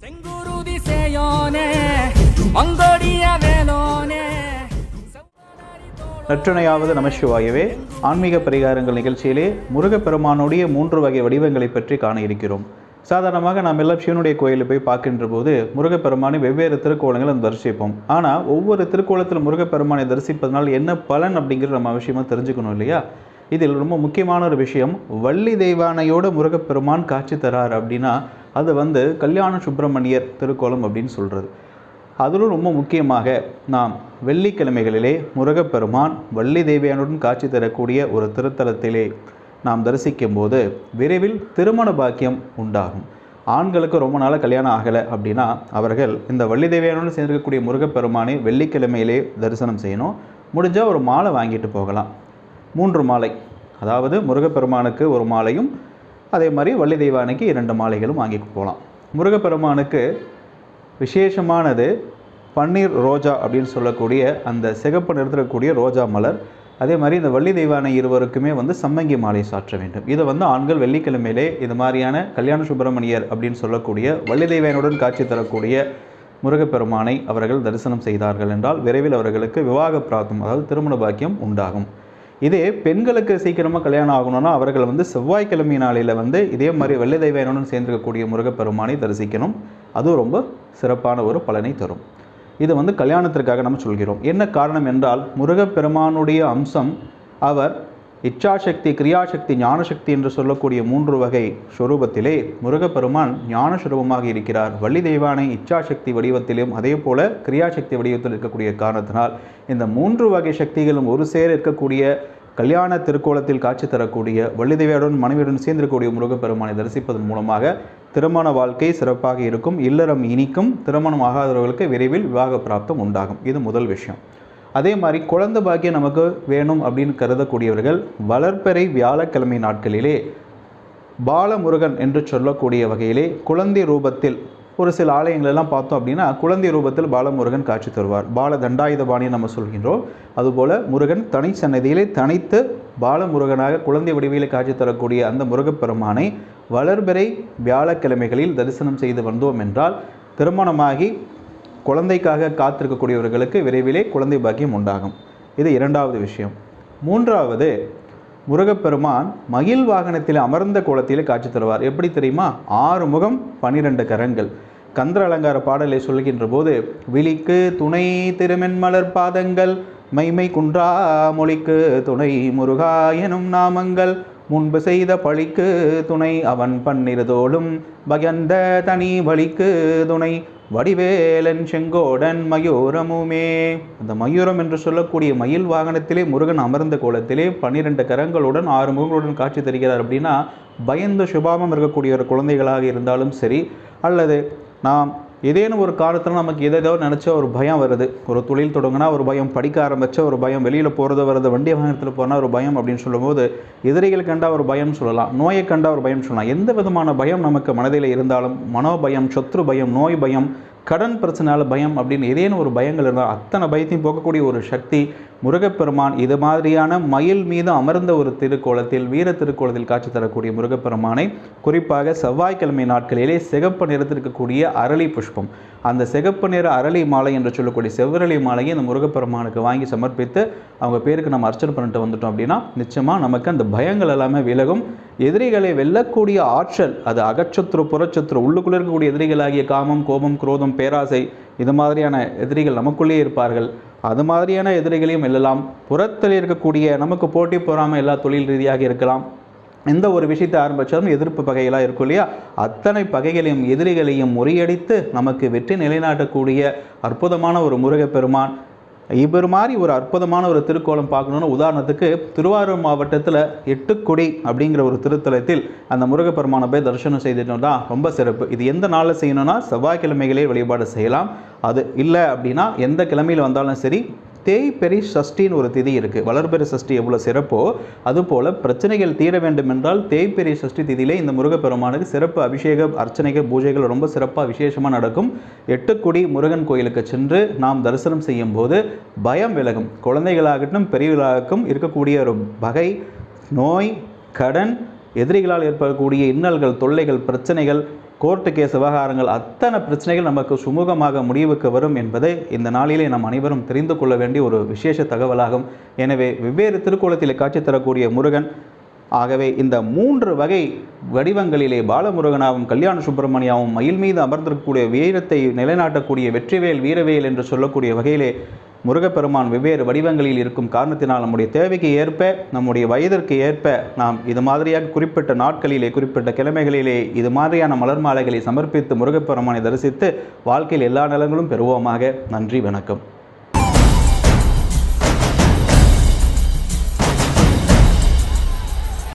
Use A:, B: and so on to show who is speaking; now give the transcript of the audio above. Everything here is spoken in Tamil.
A: செங்குருதி சேயோனே மங்கோடிய வேலோனே.
B: நமசிவாயவே. ஆன்மீக பரிகாரங்கள் நிகழ்ச்சியிலே முருகப்பெருமானுடைய மூன்று வகை வடிவங்களை பற்றி காண இருக்கிறோம். சாதாரணமாக நாம் எல்லாம் சிவனுடைய கோயிலில் போய் பார்க்கின்ற போது முருகப்பெருமானை வெவ்வேறு திருக்கோலங்களை நம்ம தரிசிப்போம். ஆனால் ஒவ்வொரு திருக்கோலத்தில் முருகப்பெருமானை தரிசிப்பதனால் என்ன பலன் அப்படிங்கிறது நம்ம அவசியமாக தெரிஞ்சுக்கணும் இல்லையா? இதில் ரொம்ப முக்கியமான ஒரு விஷயம் வள்ளி தெய்வானையோட முருகப்பெருமான் காட்சி தரார் அப்படின்னா அது வந்து கல்யாண சுப்பிரமணியர் திருக்கோலம் அப்படின்னு சொல்கிறது அதிலும் ரொம்ப முக்கியமாக நாம் வெள்ளிக்கிழமைகளிலே முருகப்பெருமான் வள்ளி தேவியானுடன் காட்சி தரக்கூடிய ஒரு திருத்தலத்திலே நாம் தரிசிக்கும் போது விரைவில் திருமண பாக்கியம் உண்டாகும். ஆண்களுக்கு ரொம்ப நாளாக கல்யாணம் ஆகலை அப்படின்னா அவர்கள் இந்த வள்ளி தேவியானுடன் சேர்ந்திருக்கக்கூடிய முருகப்பெருமானை வெள்ளிக்கிழமையிலே தரிசனம் செய்யணும். முடிஞ்சால் ஒரு மாலை வாங்கிட்டு போகலாம். மூன்று மாலை. அதாவது முருகப்பெருமானுக்கு ஒரு மாலையும் அதே மாதிரி வள்ளி தெய்வானைக்கு இரண்டு மாலைகளும் வாங்கிட்டு போகலாம் முருகப்பெருமானுக்கு விசேஷமானது பன்னீர் ரோஜா அப்படின்னு சொல்லக்கூடிய அந்த சிகப்பு நிறுத்தக்கூடிய ரோஜா மலர். அதே மாதிரி இந்த வள்ளி தெய்வானை இருவருக்குமே வந்து சம்மங்கி மாலை சாற்ற வேண்டும். இதை வந்து ஆண்கள் வெள்ளிக்கிழமையிலே இது மாதிரியான கல்யாண சுப்பிரமணியர் அப்படின்னு சொல்லக்கூடிய வள்ளி தெய்வானுடன் காட்சி தரக்கூடிய முருகப்பெருமானை அவர்கள் தரிசனம் செய்தார்கள் என்றால் விரைவில் அவர்களுக்கு விவாக பிராப்தம் அதாவது திருமண பாக்கியம் உண்டாகும். இதே பெண்களுக்கு சீக்கிரமாக கல்யாணம் ஆகணும்னா அவர்கள் வந்து செவ்வாய்க்கிழமை நாளையில் வந்து இதே மாதிரி வெள்ளை தெய்வானுடன் சேர்ந்திருக்கக்கூடிய முருகப்பெருமானை தரிசிக்கணும். அதுவும் ரொம்ப சிறப்பான ஒரு பலனை தரும். இது வந்து கல்யாணத்திற்காக நம்ம சொல்கிறோம். என்ன காரணம் என்றால் முருகப்பெருமானுடைய அம்சம் அவர் இச்சாசக்தி கிரியாசக்தி ஞானசக்தி என்று சொல்லக்கூடிய மூன்று வகை ஸ்வரூபத்திலே முருகப்பெருமான் ஞான ஸ்வரூபமாக இருக்கிறார். வள்ளி தெய்வானை இச்சாசக்தி வடிவத்திலும் அதே போல கிரியாசக்தி வடிவத்தில் இருக்கக்கூடிய காரணத்தினால் இந்த மூன்று வகை சக்திகளும் ஒரு சேர இருக்கக்கூடிய கல்யாண திருக்கோலத்தில் காட்சி தரக்கூடிய வள்ளிதேவியுடன் மனைவியுடன் சேர்ந்திருக்கக்கூடிய முருகப்பெருமானை தரிசிப்பதன் மூலமாக திருமண வாழ்க்கை சிறப்பாக இருக்கும். இல்லறம் இனிக்கும். திருமணம் ஆகாதவர்களுக்கு விரைவில் விவாக பிராப்தம் உண்டாகும். இது முதல் விஷயம். அதே மாதிரி குழந்தை பாக்கியம் நமக்கு வேணும் அப்படின்னு கருதக்கூடியவர்கள் வளர்ப்பறை வியாழக்கிழமை நாட்களிலே பாலமுருகன் என்று சொல்லக்கூடிய வகையிலே குழந்தை ரூபத்தில் ஒரு சில ஆலயங்களெல்லாம் பார்த்தோம் அப்படின்னா குழந்தை ரூபத்தில் பாலமுருகன் காட்சி தருவார். பால தண்டாயுதபாணி நம்ம சொல்கின்றோம். அதுபோல் முருகன் தனி சன்னதியிலே தனித்து பாலமுருகனாக குழந்தை வடிவிலே காட்சி தரக்கூடிய அந்த முருகப்பெருமானை வளர்பிறை வியாழக்கிழமைகளில் தரிசனம் செய்து வந்தோம் என்றால் திருமணமாகி குழந்தைக்காக காத்திருக்கக்கூடியவர்களுக்கு விரைவிலே குழந்தை பாக்கியம் உண்டாகும். இது இரண்டாவது விஷயம். மூன்றாவது முருகப்பெருமான் மகிழ் வாகனத்தில் அமர்ந்த கோலத்தில் காட்சி தருவார். எப்படி தெரியுமா? ஆறு முகம் பனிரெண்டு கரங்கள். கந்தர அலங்கார பாடலை சொல்கின்ற போது விழிக்கு துணை திருமென்மலர் பாதங்கள் மைமை குன்றா மொழிக்கு துணை முருகா எனும் நாமங்கள் முன்பு செய்த பழிக்கு துணை அவன் பன்னிருதோளும் பகந்த தனி வழிக்கு துணை வடிவேலன் செங்கோடன் மயூரமுமே. அந்த மயூரம் என்று சொல்லக்கூடிய மயில் வாகனத்திலே முருகன் அமர்ந்த கோலத்திலே பன்னிரண்டு கரங்களுடன் ஆறு முகங்களுடன் காட்சி தருகிறார் அப்படின்னா பயந்து சுபாவம் இருக்கக்கூடிய ஒரு குழந்தைகளாக இருந்தாலும் சரி அல்லது நாம் ஏதேனும் ஒரு காலத்தில் நமக்கு எதோ நினச்ச ஒரு பயம் வருது. ஒரு தொழில் தொடங்கினா ஒரு பயம் படிக்க ஆரம்பித்த ஒரு பயம் வெளியில் போகிறது வருது வண்டி வாகனத்தில் போனால் ஒரு பயம் அப்படின்னு சொல்லும்போது எதிரிகள் கண்டா ஒரு பயம் சொல்லலாம் நோயை கண்டா ஒரு பயம் சொல்லலாம். எந்த விதமான பயம் நமக்கு மனதில் இருந்தாலும் மனோபயம் சத்ரு பயம் நோய் பயம் கடன் பிரச்சனையால் பயம் அப்படின்னு ஏதேனும் ஒரு பயங்கள் இருந்தால் அத்தனை பயத்தையும் போக்கக்கூடிய ஒரு சக்தி முருகப்பெருமான் இது மாதிரியான மயில் மீது அமர்ந்த ஒரு திருக்கோலத்தில் வீர திருக்கோலத்தில் காட்சி தரக்கூடிய முருகப்பெருமானை குறிப்பாக செவ்வாய்க்கிழமை நாட்களிலே சிகப்பு நிறத்திற்கக்கூடிய அரளி புஷ்பம். அந்த சிகப்பு நிற அரளி மாலை என்று சொல்லக்கூடிய செவ்வரளி மாலையை இந்த முருகப்பெருமானுக்கு வாங்கி சமர்ப்பித்து அவங்க பேருக்கு நம்ம அர்ச்சனை பண்ணிட்டு வந்துட்டோம் அப்படின்னா நிச்சயமாக நமக்கு அந்த பயங்கள் எல்லாமே விலகும். எதிரிகளை வெல்லக்கூடிய ஆற்றல் அது அகச்சத்துரு புறச்சத்துரு உள்ளுக்குள்ளே இருக்கக்கூடிய எதிரிகளாகிய காமம் கோபம் குரோதம் பேராசை இது மாதிரியான எதிரிகள் நமக்குள்ளே இருப்பார்கள். அது மாதிரியான எதிரிகளையும் வெல்லலாம். புறத்தில் இருக்கக்கூடிய நமக்கு போட்டி போகாமல் எல்லா தொழில் ரீதியாக இருக்கலாம். எந்த ஒரு விஷயத்தை ஆரம்பித்தாலும் எதிர்ப்பு பகைகளாக இருக்கும் இல்லையா? அத்தனை பகைகளையும் எதிரிகளையும் முறியடித்து நமக்கு வெற்றி நிலைநாட்டக்கூடிய அற்புதமான ஒரு முருகப்பெருமான் இவர் மாதிரி ஒரு அற்புதமான ஒரு திருக்கோலம் பார்க்கணுன்னு உதாரணத்துக்கு திருவாரூர் மாவட்டத்தில் எட்டுக்குடி அப்படிங்கிற ஒரு திருத்தலத்தில் அந்த முருகப்பெருமானை போய் தரிசனம் செய்துட்டோம் தான் ரொம்ப சிறப்பு. இது எந்த நாளில் செய்யணும்னா செவ்வாய்க்கிழமைகளே வழிபாடு செய்யலாம். அது இல்லை அப்படின்னா எந்த கிழமையில் வந்தாலும் சரி தேய்பெரி சஷ்டின்னு ஒரு திதி இருக்குது வளர்பெரி சஷ்டி எவ்வளோ சிறப்போ அதுபோல் பிரச்சனைகள் தீர வேண்டும் என்றால் தேய்பெரி சஷ்டி திதியிலே இந்த முருகப்பெருமானுக்கு சிறப்பு அபிஷேக அர்ச்சனைகள் பூஜைகள் ரொம்ப சிறப்பாக விசேஷமாக நடக்கும். எட்டுக்குடி முருகன் கோயிலுக்கு சென்று நாம் தரிசனம் செய்யும் போது பயம் விலகும். குழந்தைகளாகட்டும் பெரியவர்களாகட்டும் இருக்கக்கூடிய ஒரு வகை நோய் கடன் எதிரிகளால் ஏற்படக்கூடிய இன்னல்கள் தொல்லைகள் பிரச்சனைகள் கோர்ட்டு கேஸ் விவகாரங்கள் அத்தனை பிரச்சனைகள் நமக்கு சுமூகமாக முடிவுக்கு வரும் என்பதை இந்த நாளிலே நாம் அனைவரும் தெரிந்து கொள்ள வேண்டிய ஒரு விசேஷ தகவலாகும். எனவே வெவ்வேறு திருக்கோலத்தில் காட்சி தரக்கூடிய முருகன் ஆகவே இந்த மூன்று வகை வடிவங்களிலே பாலமுருகனாவும் கல்யாண சுப்பிரமணியாவும் மயில் மீது அமர்ந்திருக்கக்கூடிய வீரத்தை நிலைநாட்டக்கூடிய வெற்றிவேல் வீரவேல் என்று சொல்லக்கூடிய வகையிலே முருகப்பெருமான் வெவ்வேறு வடிவங்களில் இருக்கும் காரணத்தினால் நம்முடைய தேவைக்கு ஏற்ப நம்முடைய வயதிற்கு ஏற்ப நாம் இது மாதிரியாக குறிப்பிட்ட நாட்களிலே குறிப்பிட்ட கிழமைகளிலே இது மாதிரியான மலர் மாலைகளை சமர்ப்பித்து முருகப்பெருமானை தரிசித்து வாழ்க்கையில் எல்லா நலங்களும் பெறுவோமாக. நன்றி வணக்கம்.